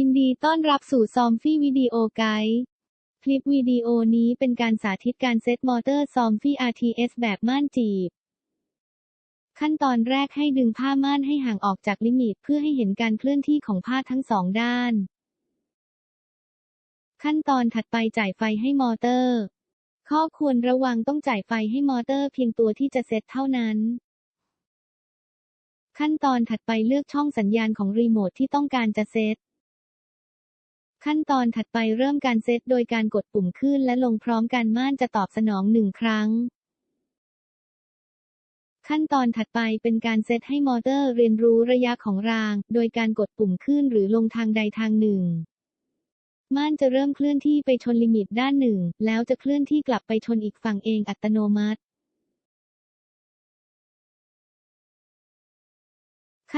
ยินดีต้อนรับสู่ซอมฟี่วิดีโอไกด์คลิปวิดีโอนี้เป็นการสาธิตการเซตมอเตอร์ซอมฟี่ RTS แบบม่านจีบ ขั้นตอนแรกให้ดึงผ้าม่านให้ห่างออกจากลิมิต เพื่อให้เห็นการเคลื่อนที่ของผ้าทั้งสองด้าน ขั้นตอนถัดไปจ่ายไฟให้มอเตอร์ ข้อควรระวังต้องจ่ายไฟให้มอเตอร์เพียงตัวที่จะเซตเท่านั้นขั้นตอนถัดไปเลือกช่องสัญญาณของรีโมทที่ต้องการจะเซต ขั้นตอนถัดไปเริ่มการเซตโดยการกดปุ่มขึ้นและลงพร้อมกันม่านจะตอบสนองหนึ่งครั้ง ขั้นตอนถัดไปเป็นการเซตให้มอเตอร์เรียนรู้ระยะของราง โดยการกดปุ่มขึ้นหรือลงทางใดทางหนึ่ง ม่านจะเริ่มเคลื่อนที่ไปชนลิมิตด้านหนึ่ง แล้วจะเคลื่อนที่กลับไปชนอีกฝั่งเองอัตโนมัติ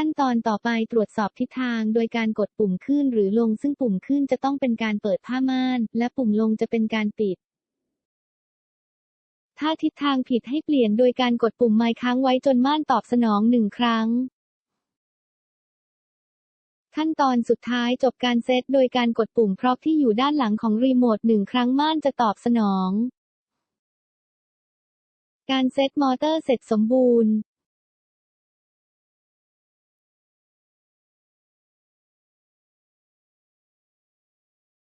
ขั้นตอนต่อไปตรวจสอบทิศทางโดยการกดปุ่มขึ้นหรือลงซึ่งปุ่มขึ้นจะต้องเป็นการเปิดผ้าม่าน และปุ่มลงจะเป็นการปิด ถ้าทิศทางผิดให้เปลี่ยนโดยการกดปุ่มไม้ค้างไว้จนม่านตอบสนองหนึ่งครั้ง ขั้นตอนสุดท้ายจบการเซตโดยการกดปุ่มพร็อพที่อยู่ด้านหลังของรีโมทหนึ่งครั้งม่านจะตอบสนอง การเซตมอเตอร์เสร็จสมบูรณ์